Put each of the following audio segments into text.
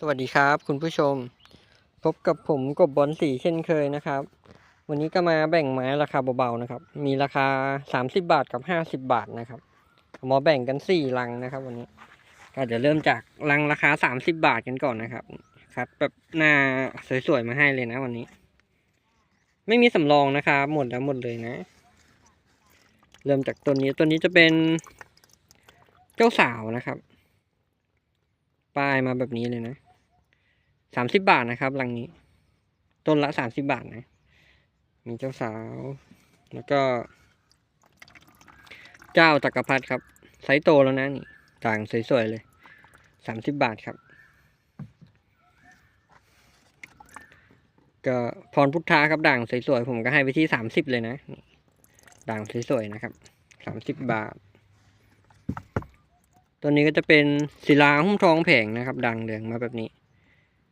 สวัสดีครับคุณผู้ชม พบกับผมกบบอลสีเช่นเคยนะครับ วันนี้ก็มาแบ่งไม้ราคาเบาๆนะครับ มีราคา 30 บาทกับ 50 บาทนะครับเอามาแบ่งกันสี่ลังนะครับ วันนี้ก็จะเริ่มจากลังราคา 30 บาทกันก่อนนะครับครับแบบหน้าสวยๆมาให้เลยนะวันนี้ ไม่มีสำรองนะครับหมดแล้วหมดเลยนะ เริ่มจากต้นนี้ต้นนี้จะเป็นเจ้าสาวนะครับ ป้ายมาแบบนี้เลยนะ สามสิบบาทนะครับลังนี้ ต้นละสามสิบบาทนะ มีเจ้าสาว แล้วก็ เจ้าจักรพรรดิครับ ไซส์โตแล้วนะนี่ต่างสวยๆเลยสามสิบบาทครับ ก็พรพุทธาครับด่างสวยๆผมก็ให้ไปที่สามสิบเลยนะด่างสวยๆนะครับสามสิบบาท ตัวนี้ก็จะเป็นศิลาหุ้มทองแผงนะครับ ด่างเหลืองมาแบบนี้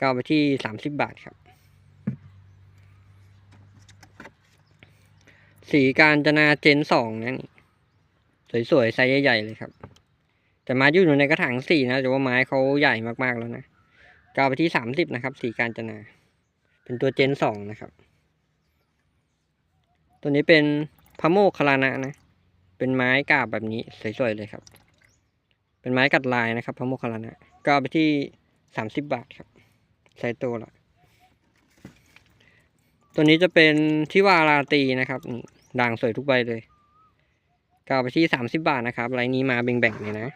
ก็ไปที่สามสิบบาทครับ สีการจนาเจนสองนะนี่สวยๆไซส์ใหญ่ๆเลยครับ แต่ไมาอยู่ในกระถางสี่นะแต่ว่าไม้เขาใหญ่มากๆแล้วนะก็ไปที่สามสิบนะครับ สีการจนา เป็นตัวเจนสองนะครับ ตัวนี้เป็นพะโมกคลานะนะ เป็นไม้กาบแบบนี้สวยๆเลยครับ เป็นไม้กัดลายนะครับพะโมคคลานะ ก็ไปที่สามสิบบาทครับ ไซโตละตัวนี้จะเป็นที่วาราตีนะครับด่างสวยทุกใบเลยก็เอาไปที่สามสิบาทนะครับไลน์นี้มาแบ่งๆเลยนะ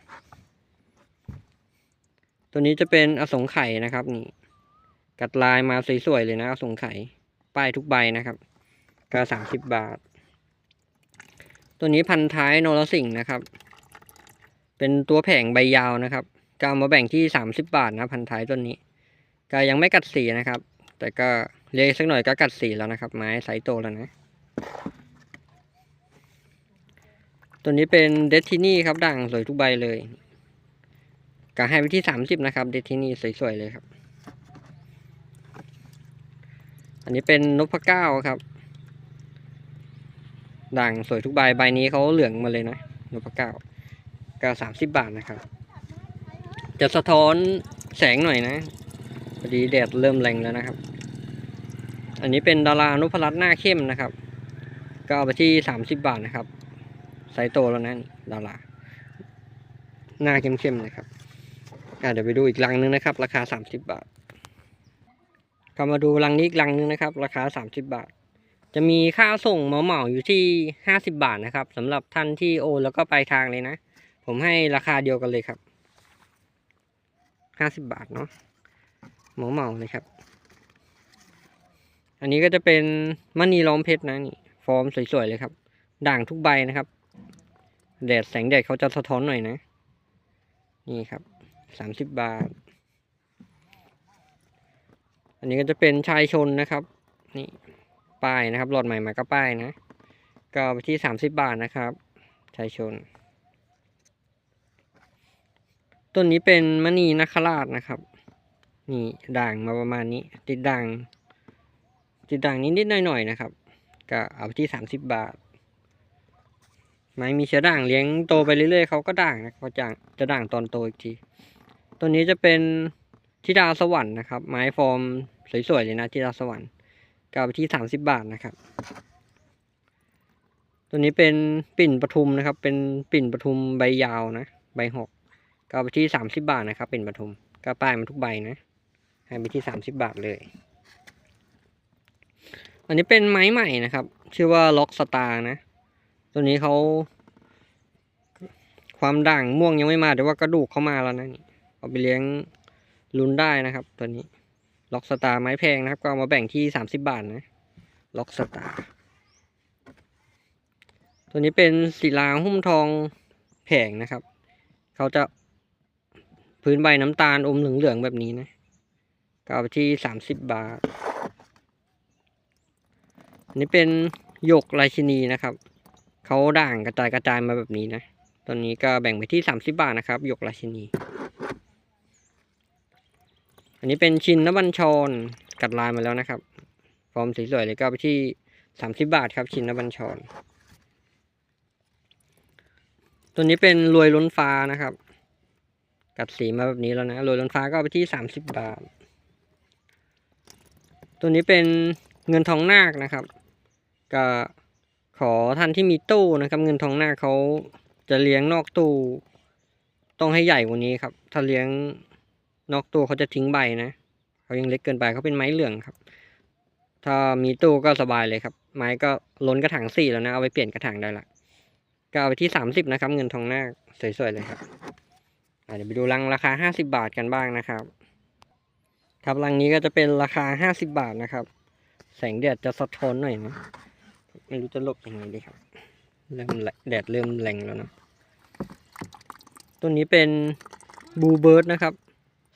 ตัวนี้จะเป็นอสงไข่นะครับ นี่ กัดลายมาสวยๆเลยนะอสงไข่ป้ายทุกใบนะครับก็สามสิบบาท ตัวนี้พันท้ายโนรสิงนะครับ เป็นตัวแผงใบยาวนะครับก็เอามาแบ่งที่สามสิบบาทนะ พันท้ายต้นนี้ ก็ยังไม่กัดสีนะครับ แต่ก็เลี้ยงสักหน่อยก็กัดสีแล้วนะครับ ไม้ไซโตแล้วนะ ตัวนี้เป็นเดททินี่ครับด่างสวยทุกใบเลยก็ให้ไปที่สามสิบนะครับเดททินี่สวยๆเลยครับ อันนี้เป็นนพเก้าครับด่างสวยทุกใบใบนี้เขาเหลืองมาเลยนะนพเก้าก็สามสิบบาทนะครับ จะสะท้อนแสงหน่อยนะ พอดีแดดเริ่มแรงแล้วนะครับ อันนี้เป็นดารานุพรัตน์หน้าเข้มนะครับ ก็เอาไปที่สามสิบบาทนะครับไซส์โตแล้วนะนี่ดาราหน้าเข้มๆนะครับอะเดี๋ยวไปดูอีกลังนึงนะครับ ราคาสามสิบบาทก็มาดูลังนี้อีกลังนึงนะครับ ราคาสามสิบบาท จะมีค่าส่งเหมาเหมาๆอยู่ที่ห้าสิบาทนะครับสำหรับท่านที่โอนแล้วก็ปลายทางเลยนะ ผมให้ราคาเดียวกันเลยครับห้าสิบบาทเนาะ หมาเหมาๆเลยครับ อันนี้ก็จะเป็นมณีล้อมเพชรนะนี่ ฟอร์มสวยๆเลยครับ ด่างทุกใบนะครับ แดดแสงแดดเขาจะสะท้อนหน่อยนะ นี่ครับสามสิบบาท อันนี้ก็จะเป็นชายชนนะครับ นี่ป้ายนะครับ หลอดใหม่มาก็ป้ายนะ ก็ไปที่สามสิบบาทนะครับ ชายชน ต้นนี้เป็นมณีนัคราชนะครับ นี่ด่างมาประมาณนี้ ติดด่าง ติดด่างนิดๆหน่อยๆนะครับ ก็เอาไปที่สามสิบบาท ไม้มีเชื้อด่างเลี้ยงโตไปเรื่อยๆเขาก็ด่างนะเขาจะจะด่างตอนโตอีกทีตัวนี้จะเป็นทิดาสวรรค์นะครับ ไม้ฟอร์มสวยๆเลยนะทิดาสวรรค์ก็เอาไปที่สามสิบบาทนะครับ ตัวนี้เป็นปิ่นปทุมนะครับ เป็นปิ่นปทุมใบยาวนะ ใบหกก็เอาไปที่สามสิบบาทนะครับเป็นปทุมก็ป้ายมาทุกใบนะ ให้ไปที่สามสิบบาทเลย อันนี้เป็นไม้ใหม่นะครับ ชื่อว่าล็อกสตาร์นะ ตัวนี้เขาความด่างม่วงยังไม่มาแต่ว่ากระดูกเขามาแล้วนะนี่เอาไปเลี้ยงลุ้นได้นะครับ ตัวนี้ ล็อกสตาร์ไม้แพงนะครับ ก็เอามาแบ่งที่สามสิบาทนะล็อกสตาร์ตัวนี้เป็นศิลาหุ้มทองแผงนะครับ เขาจะพื้นใบน้ำตาลอมเหลืองๆแบบนี้นะ ก็เอาไปที่สามสิบบาทอันนี้เป็นหยกราชินีนะครับ เขาด่างกระจายกระจายมาแบบนี้นะ ตอนนี้ก็แบ่งไปที่สามสิบาทนะครับหยกราชินี อันนี้เป็นชินนบัญชรกัดลายมาแล้วนะครับ ฟอร์มสวยๆเลยก็ไปที่สามสิบาทครับ ชินนบัญชร ตัวนี้เป็นรวยล้นฟ้านะครับ กัดสีมาแบบนี้แล้วนะโรยล้นฟ้าก็ไปที่สามสิบบาท ตัวนี้เป็นเงินทองนาคนะครับก็ขอท่านที่มีตู้นะครับ เงินทองนาคเขาจะเลี้ยงนอกตู้ ต้องให้ใหญ่กว่านี้ครับ ถ้าเลี้ยงนอกตู้เขาจะทิ้งใบนะเขายังเล็กเกินไปเขาเป็นไม้เหลืองครับ ถ้ามีตู้ก็สบายเลยครับ ไม้ก็ล้นกระถางสี่แล้วนะเอาไปเปลี่ยนกระถางได้ละก็เอาไปที่สามสิบนะครับ เงินทองนาคสวยๆเลยครับเดี๋ยวไปดูรังราคาห้าสิบาทกันบ้างนะครับ ครับรังนี้ก็จะเป็นราคาห้าสิบบาทนะครับ แสงแดดจะสะท้อนหน่อยนะไม่รู้จะลบยังไงดีครับ เริ่มแดดเริ่มแรงแล้วนะตัวนี้เป็นบูเบิร์ดนะครับ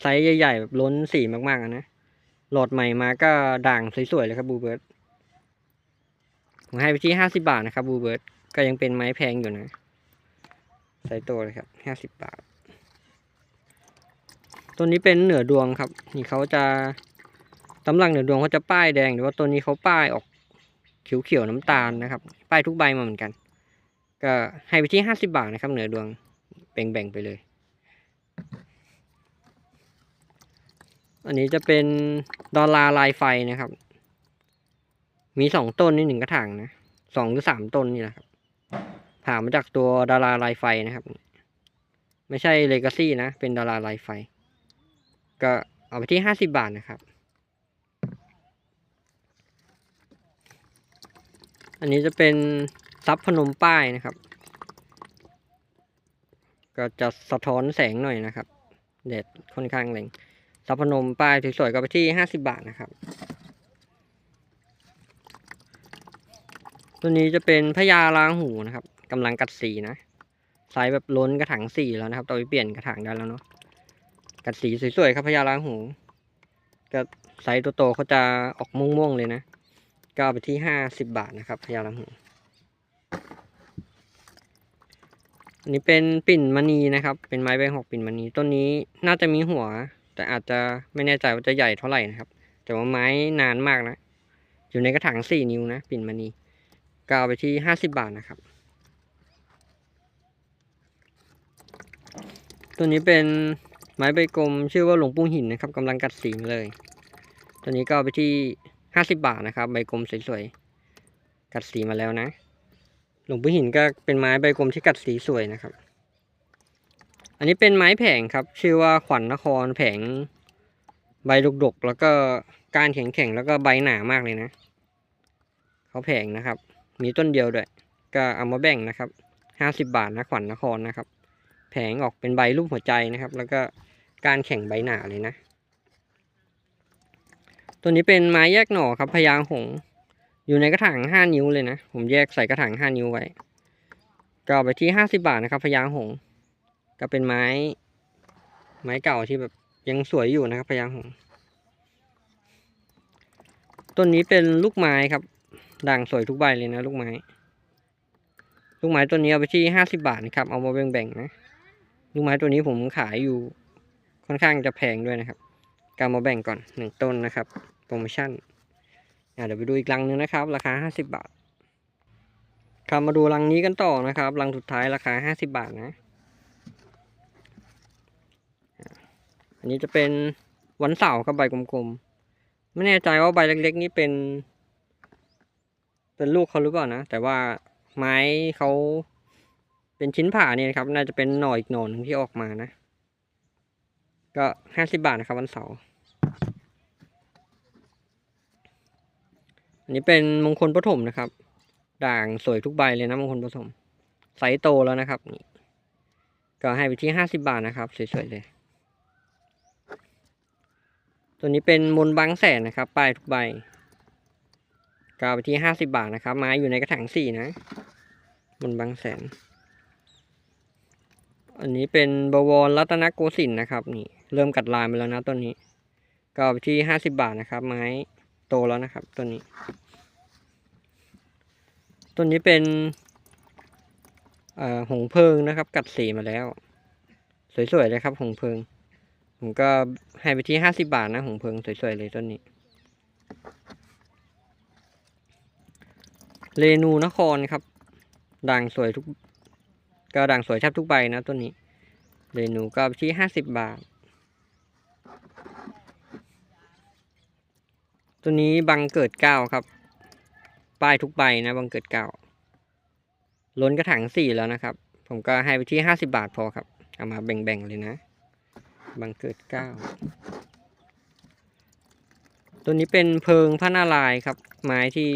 ไซส์ใหญ่ๆแบบล้นสีมากๆนะ หลอดใหม่มาก็ด่างสวยๆเลยครับบูเบิร์ดผมให้ไปที่ห้าสิบาทนะครับบูเบิร์ดก็ยังเป็นไม้แพงอยู่นะไซส์โตเลยครับห้าสิบบาท ตัวนี้เป็นเหนือดวงครับ นี่เขาจะตำลังเหนือดวงเขาจะป้ายแดงหรือว่าตัวนี้เขาป้ายออกเขียวๆน้ำตาลนะครับ ป้ายทุกใบมาเหมือนกัน ก็ให้ไปที่ห้าสิบาทนะครับ เหนือดวงแบ่งๆไปเลย อันนี้จะเป็นดอลลาร์ลายไฟนะครับ มีสองต้นนี่หนึ่งกระถางนะสองหรือสามต้นนี่แหละครับผ่ามาจากตัวดาราลายไฟนะครับ ไม่ใช่เลกาซี่นะ เป็นดาราลายไฟ ก็เอาไปที่ห้าสิบบาทนะครับ อันนี้จะเป็นซับพนมป้ายนะครับ ก็จะสะท้อนแสงหน่อยนะครับแดดค่อนข้างแรงซับพนมป้ายสวยๆก็ไปที่ห้าสิบาทนะครับ ตัวนี้จะเป็นพญาลางหูนะครับกำลังกัดสีนะไซส์แบบล้นกระถางสีแล้วนะครับต่อไปเปลี่ยนกระถางได้แล้วเนาะ กัดสีสวยๆครับพญาลาหูก็ไซส์ตัวโตเขาจะออกม่วงๆเลยนะ ก็เอาไปที่ห้าสิบบาทนะครับพญาลาหูอันนี้เป็นปิ่นมณีนะครับ เป็นไม้ใบหอกปิ่นมณีต้นนี้น่าจะมีหัว แต่อาจจะไม่แน่ใจว่าจะใหญ่เท่าไหร่นะครับ แต่ว่าไม้นานมากนะ อยู่ในกระถางสี่นิ้วนะ ปิ่นมณีก็เอาไปที่ห้าสิบบาทนะครับตัวนี้เป็น ไม้ใบกลมชื่อว่าหลวงปู่หินนะครับกำลังกัดสีมาเลย ตัวนี้ก็ไปที่ห้าสิบบาทนะครับ ใบกลมสวยๆกัดสีมาแล้วนะ หลวงปู่หินก็เป็นไม้ใบกลมที่กัดสีสวยนะครับ อันนี้เป็นไม้แผงครับ ชื่อว่าขวัญนครแผง ใบดกๆแล้วก็ก้านแข็งๆแล้วก็ใบหนามากเลยนะเขาแผงนะครับ มีต้นเดียวด้วย ก็เอามาแบ่งนะครับห้าสิบบาทนะขวัญนครนะครับ แผงออกเป็นใบรูปหัวใจนะครับ แล้วก็การแข่งใบหนาเลยนะ ตัวนี้เป็นไม้แยกหน่อครับพยางหง อยู่ในกระถางห้านิ้วเลยนะ ผมแยกใส่กระถางห้านิ้วไว้ ก็ไปที่ห้าสิบาทนะครับพยางหง ก็เป็นไม้ ไม้เก่าที่แบบยังสวยอยู่นะครับพยางหงต้นนี้เป็นลูกไม้ครับ ด่างสวยทุกใบเลยนะ ลูกไม้ ลูกไม้ตัวนี้เอาไปที่ห้าสิบาทนะครับ เอามาแบ่งๆนะ ลูกไม้ตัวนี้ผมขายอยู่ค่อนข้างจะแพงด้วยนะครับกามาแบ่งก่อนหนึ่งต้นนะครับโปรโมชั่นเดี๋ยวไปดูอีกรังหนึงนะครับ ราคาห้าสิบาทครับมาดูรังนี้กันต่อนะครับรังสุดท้ายราคาห้าสิบาทนะ อันนี้จะเป็นวันเสาร์ครับใบกลมๆ ไม่แน่ใจว่าใบเล็กๆ นี่เป็น เป็นลูกเขาหรือเปล่านะ แต่ว่าไม้เขา เป็นชิ้นผ่าเนี่ยนะครับ น่าจะเป็นหน่ออีกหน่อหนึ่งที่ออกมานะ ก็ห้าสิบบาทนะครับวันเสาร์อันนี้เป็นมงคลปฐมนะครับ ด่างสวยทุกใบเลยนะมงคลปฐมไซส์โตแล้วนะครับนี่ก็ให้ไปที่ห้าสิบาทนะครับสวยๆเลย ตัวนี้เป็นมนบางแสนนะครับป้ายทุกใบก็ไปที่ห้าสิบาทนะครับไม้อยู่ในกระถางสี่นะมนบางแสน อันนี้เป็นบวรรัตนโกสินทร์นะครับ นี่ เริ่มกัดลายมาแล้วนะต้นนี้ ก็ไปที่ห้าสิบาทนะครับ ไม้โตแล้วนะครับต้นนี้ต้นนี้เป็นอ่อหงเพิงนะครับ กัดสีมาแล้ว สวยๆเลยครับ หงเพิง ผมก็ให้ไปที่ห้าสิบาทนะ หงเพิงสวยๆเลยต้นนี้เรนูนครครับด่างสวยทุก ก็ด่างสวยแทบทุกใบนะต้นนี้เรนูก็ไปที่ห้าสิบบาท ตัวนี้บังเกิดเก้าครับ ป้ายทุกใบนะบังเกิดเก้าล้นกระถางสี่แล้วนะครับ ผมก็ให้ไปที่ห้าสิบาทพอครับ เอามาแบ่งๆเลยนะ บังเกิดเก้าตัวนี้เป็นเพิงพระนารายครับ ไม้ที่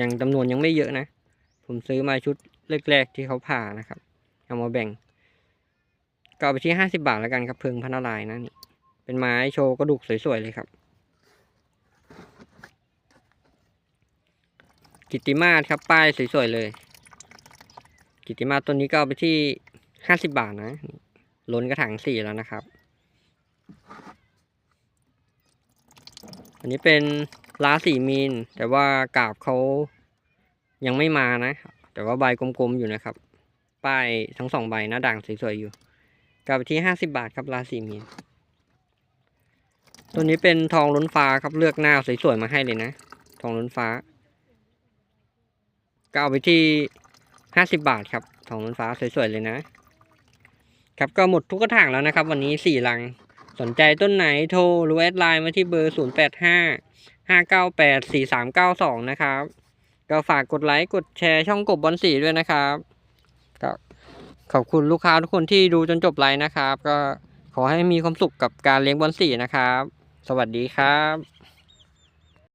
ยังจำนวนยังไม่เยอะนะ ผมซื้อมาชุด แรกๆที่เขาผ่านะครับ เอามาแบ่งก็เอาไปที่ห้าสิบาทแล้วกันครับเพิงพระนารายนะนี่ เป็นไม้โชว์กระดูกสวยๆเลยครับ กิตติมาศครับป้ายสวยๆเลย กิตติมาศตัวนี้ก็เอาไปที่ห้าสิบาทนะล้นกระถางสี่แล้วนะครับ อันนี้เป็นล้าสี่มีน แต่ว่ากาบเขายังไม่มานะ แต่ว่าใบกลมๆอยู่นะครับ ป้ายทั้งสองใบหน้าด่างสวยๆอยู่กาบที่ห้าสิบบาทครับล้าสี่มีนตัวนี้เป็นทองล้นฟ้าครับเลือกหน้าสวยๆมาให้เลยนะ ทองล้นฟ้า ก็เอาไปที่ห้าสิบาทครับ ทองล้นฟ้าสวยๆเลยนะ ครับก็หมดทุกกระถางแล้วนะครับ วันนี้สี่ลังสนใจต้นไหนโทรหรือแอดไลน์มาที่เบอร์ศูนย์แปดห้าห้าเก้าแปดสี่สามเก้าสองนะครับ ก็ฝากกดไลค์กดแชร์ช่องกบบอลสีด้วยนะครับก็ขอบคุณลูกค้าทุกคนที่ดูจนจบไลน์นะครับ ก็ขอให้มีความสุขกับการเลี้ยงบอลสีนะครับ สวัสดีครับ